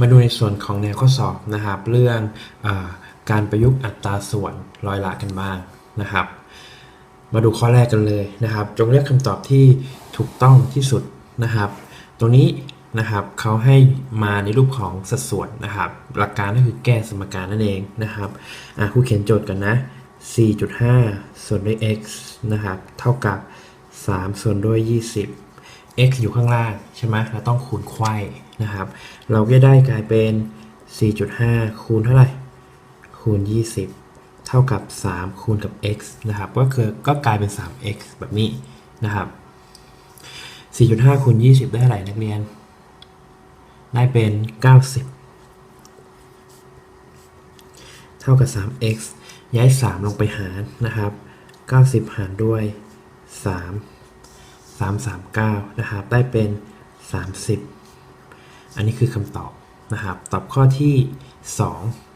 มาดูในส่วนของแนวข้อสอบนะครับ เรื่องอการประยุกต์อัตราส่วนร้อยละกันบ้างนะครับ มาดูข้อแรกกันเลยนะครับ จงเลือกคำตอบที่ถูกต้องที่สุดนะครับ ตรงนี้นะครับเขาให้มาในรูปของสัดส่วนนะครับ หลักการก็คือแก้สมการนั่นเองนะครับอะครูเขียนโจทย์กันนะ 4.5 ส่วนด้วย x นะครับ เท่ากับ 3 ส่วนด้วย 20 x อยู่ข้างล่างใช่ไหมเราต้องคูณไขว้นะครับ เราก็ได้กลายเป็น 4.5 คูณเท่าไหร่ คูณ 20 เท่ากับ 3 คูณกับ x นะครับ ก็คือก็กลายเป็น 3x แบบนี้นะครับ 4.5 คูณ 20 ได้เท่าไหร่นักเรียน ได้เป็น 90 เท่ากับ 3x ย้าย 3 ลงไปหารนะครับ 90 หารด้วย 3 339 นะครับ ได้เป็น 30 อันนี้คือคำตอบนะครับ ตอบข้อที่ 2